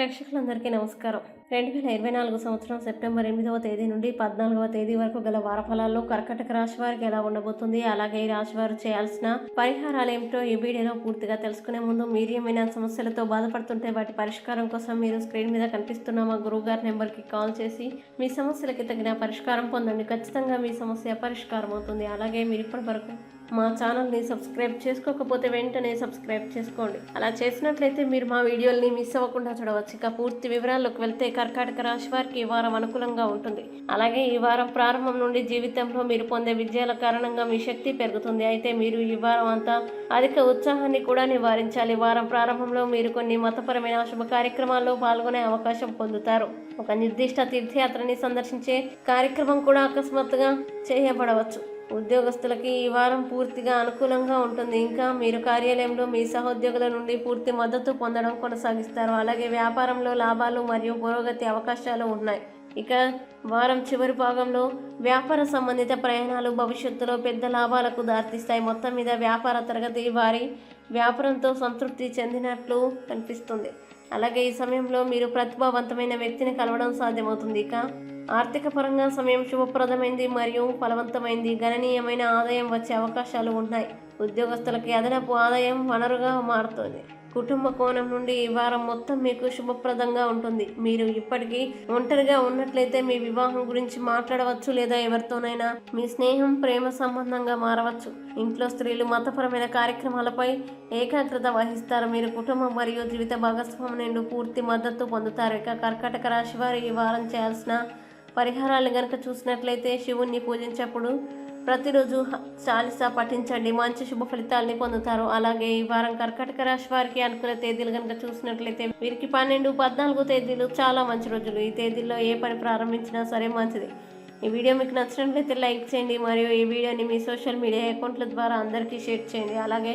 ప్రేక్షకులందరికీ నమస్కారం. రెండు వేల ఇరవై నాలుగు సంవత్సరం సెప్టెంబర్ ఎనిమిదవ తేదీ నుండి పద్నాలుగవ తేదీ వరకు గల వారఫలాల్లో కర్కటక రాశి వారికి ఎలా ఉండబోతుంది? అలాగే ఈ రాశి వారు చేయాల్సిన పరిహారాలు ఏమిటో ఈ వీడియోలో పూర్తిగా తెలుసుకునే ముందు మీరు ఏమైనా సమస్యలతో బాధపడుతుంటే వాటి పరిష్కారం కోసం మీరు స్క్రీన్ మీద కనిపిస్తున్న మా గురువు గారి నెంబర్కి కాల్ చేసి మీ సమస్యలకి తగిన పరిష్కారం పొందండి. ఖచ్చితంగా మీ సమస్య పరిష్కారం అవుతుంది అలాగే మీరు ఇప్పటి వరకు మా ఛానల్ని సబ్స్క్రైబ్ చేసుకోకపోతే వెంటనే సబ్స్క్రైబ్ చేసుకోండి. అలా చేసినట్లయితే మీరు మా వీడియోల్ని మిస్ అవ్వకుండా చూడవచ్చు. ఇక పూర్తి వివరాల్లోకి వెళ్తే కర్కాటక రాశి వారికి ఈ వారం అనుకూలంగా ఉంటుంది. అలాగే ఈ వారం ప్రారంభం నుండి జీవితంలో మీరు పొందే విజయాల కారణంగా మీ శక్తి పెరుగుతుంది. అయితే మీరు ఈ వారం అంతా అధిక ఉత్సాహాన్ని కూడా నివారించాలి. వారం ప్రారంభంలో మీరు కొన్ని మతపరమైన శుభ కార్యక్రమాల్లో పాల్గొనే అవకాశం పొందుతారు. ఒక నిర్దిష్ట తీర్థయాత్రని సందర్శించే కార్యక్రమం కూడా అకస్మాత్తుగా చేయబడవచ్చు. ఉద్యోగస్తులకి ఈ వారం పూర్తిగా అనుకూలంగా ఉంటుంది. ఇంకా మీరు కార్యాలయంలో మీ సహోద్యోగుల నుండి పూర్తి మద్దతు పొందడం కొనసాగిస్తారు. అలాగే వ్యాపారంలో లాభాలు మరియు పురోగతి అవకాశాలు ఉన్నాయి. ఇక వారం చివరి భాగంలో వ్యాపార సంబంధిత ప్రయాణాలు భవిష్యత్తులో పెద్ద లాభాలకు దారితీస్తాయి. మొత్తం మీద వ్యాపార తరగతి వారి వ్యాపారంతో సంతృప్తి చెందినట్లు కనిపిస్తుంది. అలాగే ఈ సమయంలో మీరు ప్రతిభావంతమైన వ్యక్తిని కలవడం సాధ్యమవుతుంది. ఇక ఆర్థిక పరంగా సమయం శుభప్రదమైంది మరియు ఫలవంతమైంది. గణనీయమైన ఆదాయం వచ్చే అవకాశాలు ఉన్నాయి. ఉద్యోగస్తులకి అదనపు ఆదాయం వనరుగా మారుతుంది. కుటుంబ కోణం నుండి ఈ వారం మొత్తం మీకు శుభప్రదంగా ఉంటుంది. మీరు ఇప్పటికీ ఒంటరిగా ఉన్నట్లయితే మీ వివాహం గురించి మాట్లాడవచ్చు లేదా ఎవరితోనైనా. మీ స్నేహం ప్రేమ సంబంధంగా మారవచ్చు. ఇంట్లో స్త్రీలు మతపరమైన కార్యక్రమాలపై ఏకాగ్రత వహిస్తారు. మీరు కుటుంబం మరియు జీవిత భాగస్వామి నుండి పూర్తి మద్దతు పొందుతారు. ఇక కర్కాటక రాశి వారు ఈ వారం చేయాల్సిన పరిహారాలు గనక చూసినట్లయితే శివుణ్ణి పూజించేప్పుడు ప్రతిరోజు చాలీసా పఠించండి. మంచి శుభ ఫలితాలని పొందుతారు. అలాగే ఈ వారం కర్కటక రాశి వారికి అనుకున్న తేదీలు కనుక చూసినట్లయితే వీరికి పన్నెండు పద్నాలుగు తేదీలు చాలా మంచి రోజులు. ఈ తేదీల్లో ఏ పని ప్రారంభించినా సరే మంచిది. ఈ వీడియో మీకు నచ్చినట్లయితే లైక్ చేయండి. మరియు ఈ వీడియోని మీ సోషల్ మీడియా అకౌంట్ల ద్వారా అందరికీ షేర్ చేయండి. అలాగే